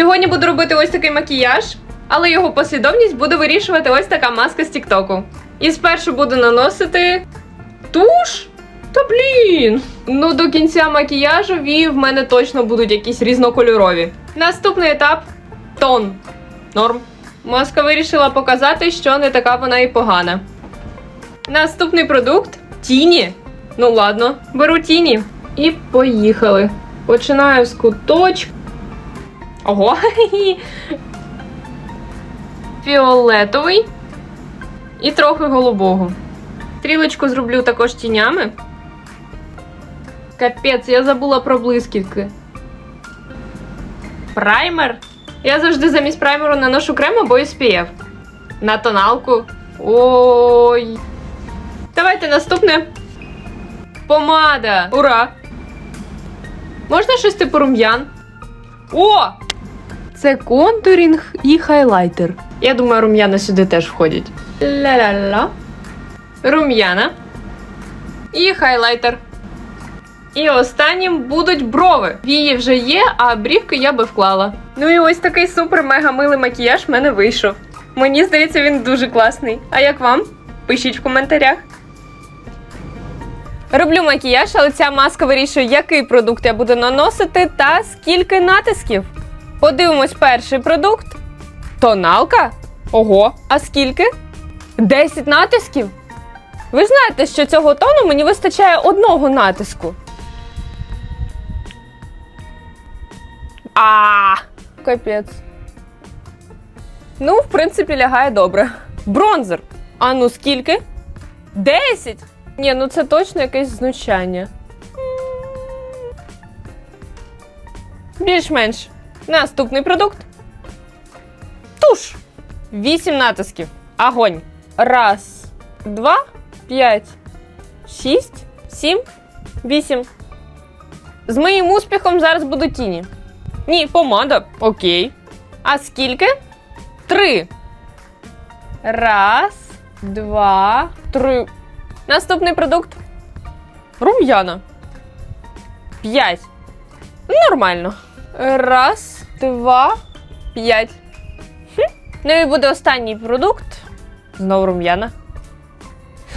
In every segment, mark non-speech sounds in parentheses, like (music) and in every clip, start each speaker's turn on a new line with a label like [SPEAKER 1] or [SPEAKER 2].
[SPEAKER 1] Сьогодні буду робити ось такий макіяж, але його послідовність буде вирішувати ось така маска з Тіктоку. І спершу буду наносити туш. Та блін! Ну, до кінця макіяжу в мене точно будуть якісь різнокольорові. Наступний етап тон. Норм. Маска вирішила показати, що не така вона і погана. Наступний продукт тіні. Ну ладно, беру тіні. І поїхали. Починаю з куточка. Ого. Фіолетовий і трохи голубого. Стрілочку зроблю також тінями. Капець, я забула про блискітки. Праймер. Я завжди замість праймеру наношу крем або SPF. На тоналку. Ой. Давайте наступне. Помада. Ура! Можна щось типу рум'ян? О! Це контурінг і хайлайтер. Я думаю, рум'яна сюди теж входять. Ля-ля-ля. Рум'яна. І хайлайтер. І останнім будуть брови. Вії вже є, а брівки я би вклала. Ну і ось такий супер мега милий макіяж в мене вийшов. Мені здається, він дуже класний. А як вам? Пишіть в коментарях. Роблю макіяж, але ця маска вирішує, який продукт я буду наносити та скільки натисків. Подивимось перший продукт. Тоналка? Ого, а скільки? 10 натисків? Ви знаєте, що цього тону мені вистачає одного натиску. А, капець. Ну, в принципі, лягає добре. Бронзер. А ну скільки? 10? Ні, ну це точно якесь знущання. Більш-менш. Наступний продукт. Туш. 8 натисків. Огонь. Раз, два, п'ять, шість, сім, вісім. З моїм успіхом зараз будуть тіні. Ні, помада. Окей. А скільки? Три. Раз, два, три. Наступний продукт. Рум'яна. П'ять. Нормально. Раз, два, п'ять. Ну і буде останній продукт. Знову рум'яна.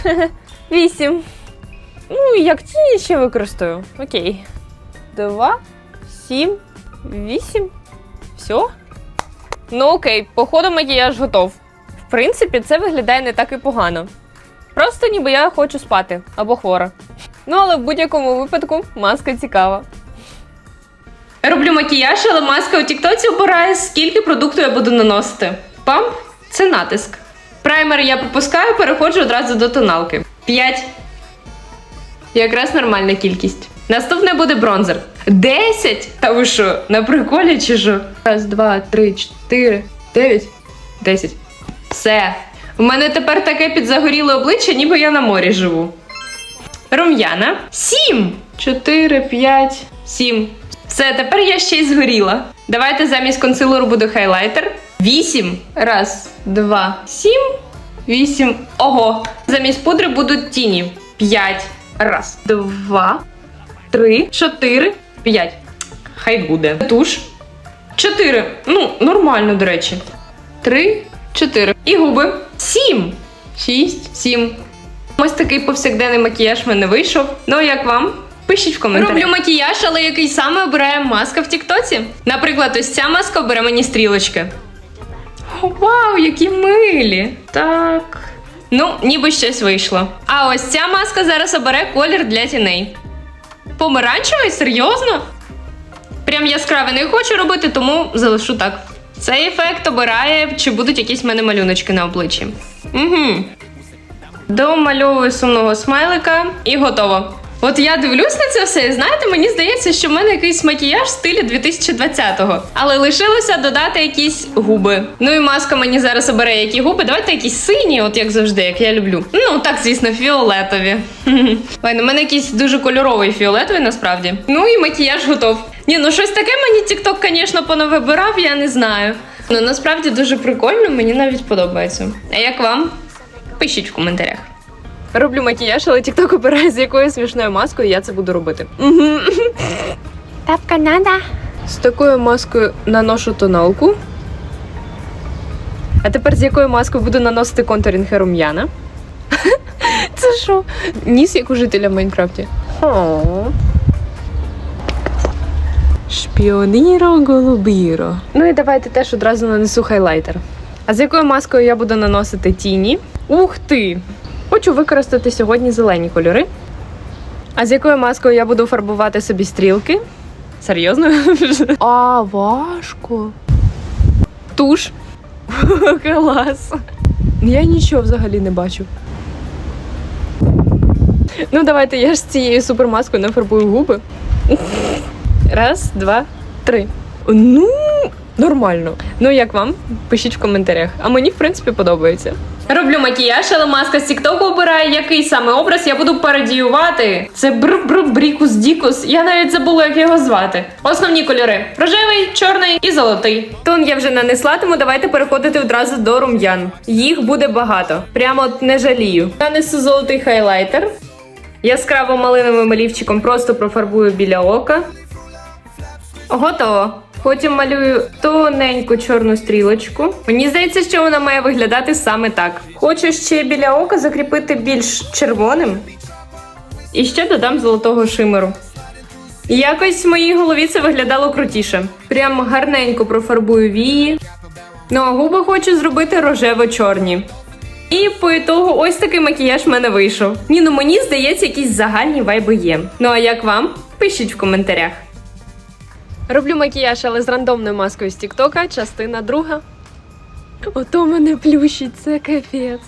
[SPEAKER 1] (laughs) Вісім. Ну, як тіні ще використаю. Окей. Два, сім, вісім. Все. Ну окей, походу макіяж готов. В принципі, це виглядає не так і погано. Просто ніби я хочу спати або хвора. Ну, але в будь-якому випадку маска цікава. Роблю макіяж, але маска у Тіктоці обирає, скільки продукту я буду наносити. Памп це натиск. Праймер я пропускаю, переходжу одразу до тоналки. 5. Якраз нормальна кількість. Наступне буде бронзер. 10! Та ви що, на приколі чи що? Раз, два, три, чотири, дев'ять, десять. Все. У мене тепер таке підзагоріле обличчя, ніби я на морі живу. Рум'яна. Сім. Чотири, п'ять, сім. Все, тепер я ще й згоріла. Давайте замість консилеру буде хайлайтер. Вісім. Раз, два, сім. Вісім. Ого. Замість пудри будуть тіні. П'ять. Раз, два, три, чотири, п'ять. Хай буде. Туш. Чотири. Ну, нормально, до речі. Три, чотири. І губи. Сім. Шість, сім. Ось такий повсякденний макіяж в мене вийшов. Ну, як вам? Пишіть в коментарях. Роблю макіяж, але який саме обирає маска в Тіктоці. Наприклад, ось ця маска обере мені стрілочки. Вау, які милі! Так. Ну, ніби щось вийшло. А ось ця маска зараз обере колір для тіней. Помаранчевий? Серйозно? Прям яскравий не хочу робити, тому залишу так. Цей ефект обирає, чи будуть якісь в мене малюночки на обличчі. Угу. Домальовую сумного смайлика і готово. От я дивлюсь на це все, і знаєте, мені здається, що в мене якийсь макіяж в стилі 2020-го. Але лишилося додати якісь губи. Ну і маска мені зараз обере які губи. Давайте якісь сині, от як завжди, як я люблю. Ну так, звісно, фіолетові. (laughs) Ой, ну мене якийсь дуже кольоровий фіолетовий насправді. Ну і макіяж готов. Ні, ну щось таке мені TikTok, звісно, понавибирав, я не знаю. Ну насправді дуже прикольно, мені навіть подобається. А як вам? Пишіть в коментарях. Роблю макіяж, але TikTok обирає, з якою смішною маскою я це буду робити.
[SPEAKER 2] Тапка надо.
[SPEAKER 1] З такою маскою наношу тоналку. А тепер з якою маскою буду наносити контурінг і рум'яна? (laughs) Це що? Ніс як у жителя в Майнкрафті. Шпіоніро голубіро. Ну і давайте теж одразу нанесу хайлайтер. А з якою маскою я буду наносити тіні? Ух ти! Хочу використати сьогодні зелені кольори. А з якою маскою я буду фарбувати собі стрілки? Серйозно? А, важко. Туш. Клас. Я нічого взагалі не бачу. Ну, давайте я ж з цією супермаскою нафарбую губи. Раз, два, три. Ну, нормально. Ну, як вам? Пишіть в коментарях. А мені, в принципі, подобається. Роблю макіяж, але маска з Тіктоку обирає, який саме образ я буду пародіювати. Це бр-бр брікус дікус. Я навіть забула, як його звати. Основні кольори: рожевий, чорний і золотий. Тон я вже нанесла, тому давайте переходити одразу до рум'ян. Їх буде багато. Прямо от не жалію. Нанесу золотий хайлайтер. Яскраво малиновим олівчиком просто профарбую біля ока. Готово. Потім малюю тоненьку чорну стрілочку. Мені здається, що вона має виглядати саме так. Хочу ще біля ока закріпити більш червоним. І ще додам золотого шимеру. Якось в моїй голові це виглядало крутіше. Прям гарненько профарбую вії. Ну а губи хочу зробити рожево-чорні. І по ітогу ось такий макіяж в мене вийшов. Ні, ну мені здається, якісь загальні вайби є. Ну а як вам? Пишіть в коментарях. Роблю макіяж, але з рандомною маскою з Тіктока, частина друга. Ото мене плющить, це капець.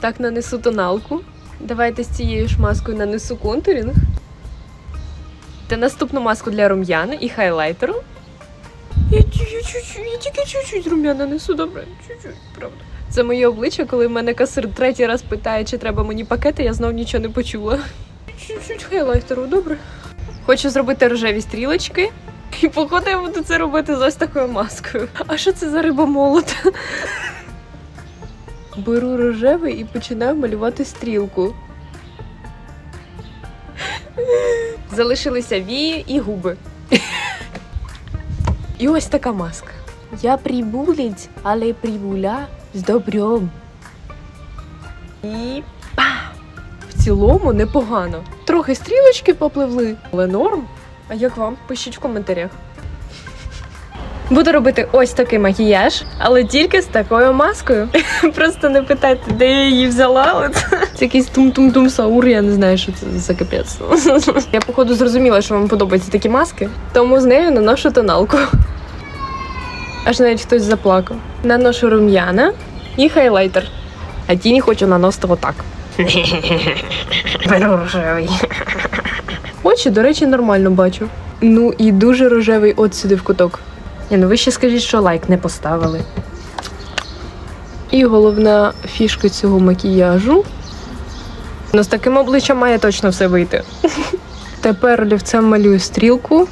[SPEAKER 1] Так, нанесу тоналку. Давайте з цією ж маскою нанесу контурінг. Та наступну маску для рум'ян і хайлайтеру. Я, ті- я, я тільки чуть-чуть рум'ян нанесу, добре, чуть-чуть, правда. Це моє обличчя, коли в мене касир третій раз питає, чи треба мені пакети, я знов нічого не почула. Чуть-чуть хайлайтеру, добре. Хочу зробити рожеві стрілочки. І походу я буду це робити з ось такою маскою. А що це за рибомолот? Беру рожевий і починаю малювати стрілку. Залишилися вії і губи. І ось така маска. Я прибулець, але прибуля з добром. І па! В цілому непогано. Трохи стрілочки попливли, але норм. А як вам? Пишіть в коментарях. Буду робити ось такий макіяж, але тільки з такою маскою. (laughs) Просто не питайте, де я її взяла. Це якийсь тум-тум-тум саур, я не знаю, що це за капець. (laughs) Я, походу, зрозуміла, що вам подобаються такі маски, тому з нею наношу тоналку. Аж навіть хтось заплакав. Наношу рум'яна і хайлайтер. А тіні хочу наносити отак. (laughs) Беру рожевий. Очі, до речі, нормально бачу. Ну і дуже рожевий от сюди в куток. Ні, ну ви ще скажіть, що лайк не поставили. І головна фішка цього макіяжу. Ну, з таким обличчям має точно все вийти. (laughs) Тепер олівцем малюю стрілку.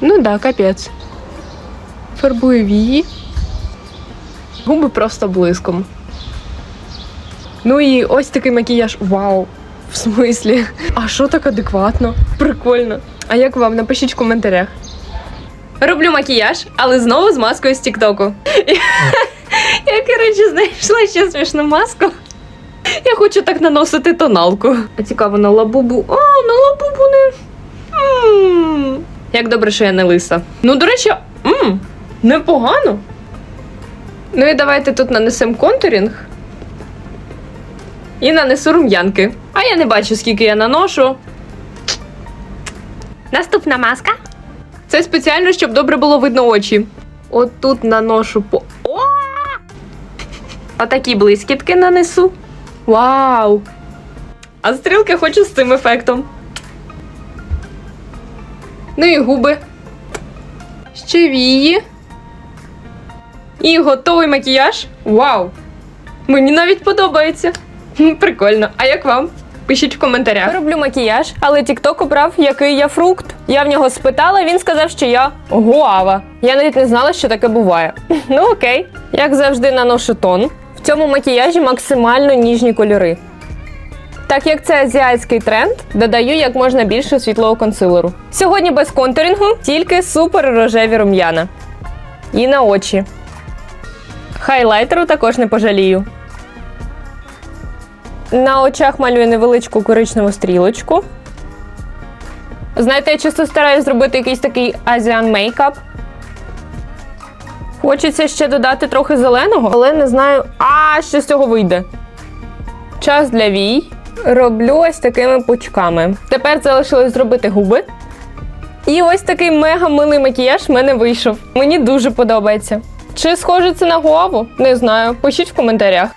[SPEAKER 1] Ну да, капець. Фарбую вії. Губи просто блиском. Ну і ось такий макіяж. Вау! В смислі? А що так адекватно? Прикольно. А як вам? Напишіть в коментарях. Роблю макіяж, але знову з маскою з Тіктоку. (laughs) Я, коротше, знайшла ще смішну маску. Я хочу так наносити тоналку. А цікаво, на лабубу. А, на лабубу не. Як добре, що я не лиса. Ну, до речі, м, непогано. Ну і давайте тут нанесемо контурінг. І нанесу рум'янки. А я не бачу, скільки я наношу. Наступна маска. Це спеціально, щоб добре було видно очі. От тут наношу по. О! Отакі блискітки нанесу. Вау! А стрілки хочу з цим ефектом. Ну і губи. Ще вії. І готовий макіяж. Вау! Мені навіть подобається. Прикольно. А як вам? Пишіть в коментарях. Роблю макіяж, але TikTok обрав, який я фрукт. Я в нього спитала, він сказав, що я гуава. Я навіть не знала, що таке буває. (laughs) Ну окей. Як завжди, наношу тон. В цьому макіяжі максимально ніжні кольори. Так як це азіатський тренд, додаю як можна більше світлого консилеру. Сьогодні без контурінгу, тільки супер рожеві рум'яна. І на очі. Хайлайтеру також не пожалію. На очах малюю невеличку коричневу стрілочку. Знаєте, я часто стараюсь зробити якийсь такий азіан мейкап. Хочеться ще додати трохи зеленого, але не знаю, а що з цього вийде. Час для вій. Роблю ось такими пучками. Тепер залишилось зробити губи. І ось такий мега милий макіяж в мене вийшов. Мені дуже подобається. Чи схоже це на гуаву? Не знаю. Пишіть в коментарях.